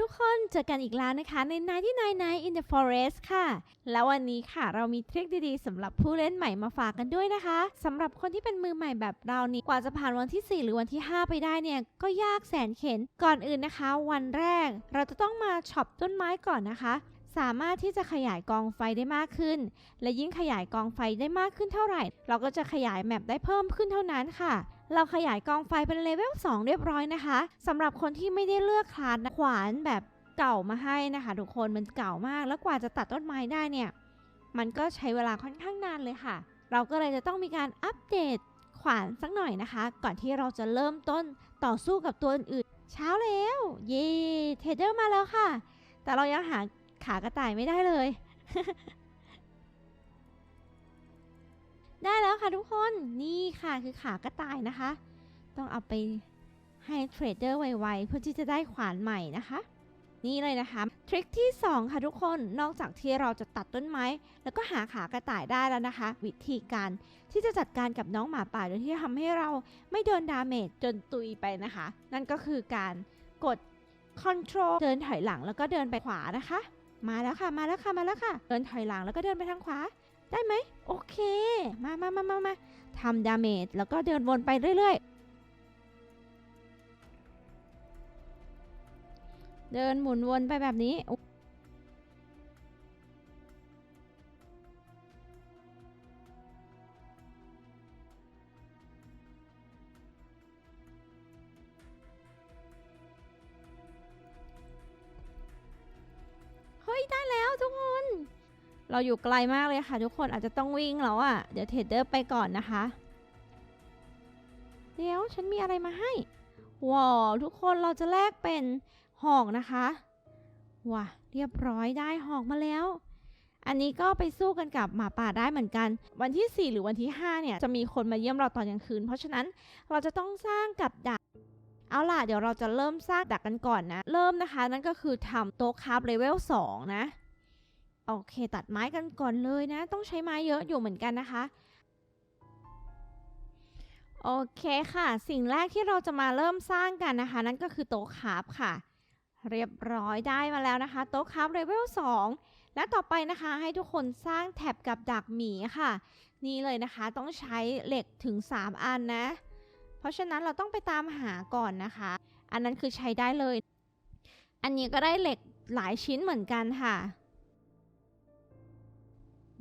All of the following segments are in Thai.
ทุกคนเจอกันอีกแล้วนะคะใน99 Night in the Forest ค่ะ แล้ววันนี้ค่ะเรามีทริคดีๆสำหรับผู้เล่นใหม่มาฝากกันด้วยนะคะสำหรับคนที่เป็นมือใหม่แบบเรานี่กว่าจะผ่านวันที่ 4 หรือวันที่ 5 ไปได้เนี่ย ก็ยากแสนเข็นก่อนอื่นนะคะ วันแรก เราจะต้องมาช็อปต้นไม้ก่อนนะคะ สามารถที่จะขยายกองไฟได้มากขึ้น และยิ่งขยายกองไฟได้มากขึ้นเท่าไหร่ เราก็จะขยายแมปได้เพิ่มขึ้นเท่านั้นค่ะ เราขยายกองไฟเป็นเลเวล2เรียบร้อยนะคะสำหรับคนที่ไม่ได้เลือกคลาสขวานแบบเก่ามาให้นะคะทุกคนมันเก่ามากแล้วกว่าจะตัดต้นไม้ได้เนี่ย มันก็ใช้เวลาค่อนข้างนานเลยค่ะ เราก็เลยจะต้องมีการอัปเดตขวานสักหน่อยนะคะ ก่อนที่เราจะเริ่มต้นต่อสู้กับตัวอื่นๆเช้าแล้ว เย่เทเดอร์มาแล้วค่ะ แต่เรายังหาขากระต่ายไม่ได้เลย ค่ะทุกคนนี่ค่ะคือขากระต่ายนะคะ ต้องเอาไปให้เทรดเดอร์ไวๆเพื่อที่จะได้ขวานใหม่นะคะ นี่เลยนะคะทริคที่ 2 ค่ะทุกคนนอกจากที่เราจะตัดต้นไม้ แล้วก็หาขากระต่ายได้แล้วนะคะ วิธีการที่จะจัดการกับน้องหมาป่าโดยที่ทำให้เราไม่โดนดาเมจจนตุยไปนะคะ นั่นก็คือการกด Control เดินถอยหลังแล้วก็เดินไปขวานะคะ มาแล้วค่ะมาแล้วค่ะมาแล้วค่ะ เดินถอยหลังแล้วก็เดินไปทางขวา ได้ไหมโอเค มามามามามาทำดาเมจแล้วก็เดินวนไปเรื่อยๆ เดินหมุนวนไปแบบนี้ เราอยู่ไกลมากเลยค่ะ ทุกคนอาจจะต้องวิ่งแล้วอะ่ะ เดี๋ยวเทรดเดอร์ไปก่อนนะคะ เดี๋ยวฉันมีอะไรมาให้ว้าวทุกคนเราจะแลกเป็นหอกนะคะว้าเรียบร้อยได้หอกมาแล้ว อันนี้ก็ไปสู้กันกับหมาป่าได้เหมือนกัน วันที่ 4 หรือวันที่ 5 เนี่ย จะมีคนมาเยี่ยมเราตอนกลางคืน เพราะฉะนั้นเราจะต้องสร้างกับดักเอาล่ะ เดี๋ยวเราจะเริ่มสร้างดักกันก่อนนะ เริ่มนะคะ นั่นก็คือทำโต๊ะคราฟเลเวล2นะ โอเค ตัดไม้กันก่อนเลยนะ ต้องใช้ไม้เยอะอยู่เหมือนกันนะคะ โอเคค่ะ สิ่งแรกที่เราจะมาเริ่มสร้างกันนะคะ นั่นก็คือโต๊ะคาฟค่ะ เรียบร้อยได้มาแล้วนะคะ โต๊ะคาฟเลเวล2และต่อไปนะคะ ให้ทุกคนสร้างแท็บกับดักหมีค่ะ นี่เลยนะคะต้องใช้เหล็กถึง 3 อันนะ เพราะฉะนั้นเราต้องไปตามหาก่อนนะคะ อันนั้นคือใช้ได้เลย อันนี้ก็ได้เหล็กหลายชิ้นเหมือนกันค่ะ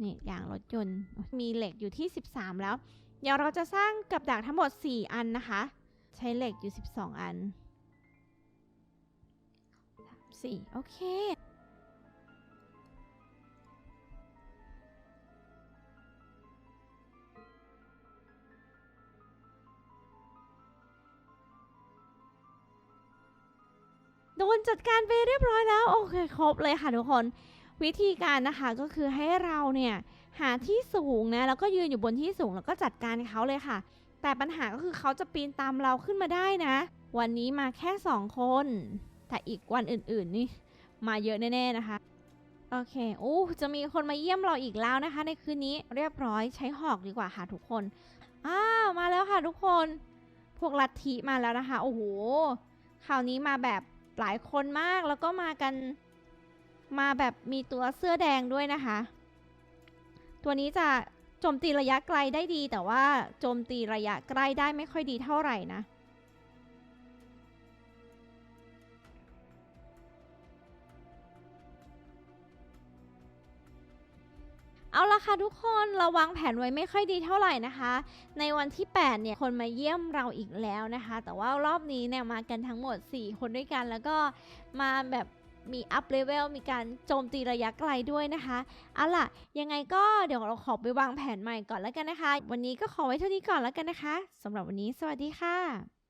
นี่อย่างรถยนต์มีเหล็กอยู่ที่ 13 แล้ว เดี๋ยวเราจะสร้างกับดักทั้งหมด 4 อันนะคะ ใช้เหล็กอยู่ 12 อัน4โอเคโดนจัดการไปเรียบร้อยแล้ว โอเค ครบเลยค่ะทุกคน วิธีการนะคะก็คือให้เราเนี่ยหาที่สูงนะแล้วก็ยืนอยู่บนที่สูงแล้วก็จัดการเขาเลยค่ะ แต่ปัญหาก็คือเขาจะปีนตามเราขึ้นมาได้นะ วันนี้มาแค่สองคน แต่อีกวันอื่นๆนี่มาเยอะแน่ๆนะคะโอเคโอ้จะมีคนมาเยี่ยมเราอีกแล้วนะคะ ในคืนนี้เรียบร้อยใช้หอกดีกว่าค่ะทุกคนอ้ามาแล้วค่ะทุกคน พวกลัทธิมาแล้วนะคะ โอ้โหคราวนี้มาแบบหลายคนมากแล้วก็มากัน มาแบบมีตัวเสื้อแดงด้วยนะคะ ตัวนี้จะโจมตีระยะไกลได้ดี แต่ว่าโจมตีระยะใกล้ได้ไม่ค่อยดีเท่าไหร่นะเอาละค่ะทุกคนเราวางแผนไว้ไม่ค่อยดีเท่าไหร่นะคะ ในวันที่ 8 เนี่ย คนมาเยี่ยมเราอีกแล้วนะคะ แต่ว่ารอบนี้เนี่ยมากันทั้งหมด 4 คนด้วยกันแล้วก็มาแบบ มีอัพเลเวลมีการโจมตีระยะไกลด้วยนะคะเอาล่ะ ยังไงก็เดี๋ยวเราขอไปวางแผนใหม่ก่อนแล้วกันนะคะ วันนี้ก็ขอไว้เท่านี้ก่อนแล้วกันนะคะสำหรับวันนี้สวัสดีค่ะ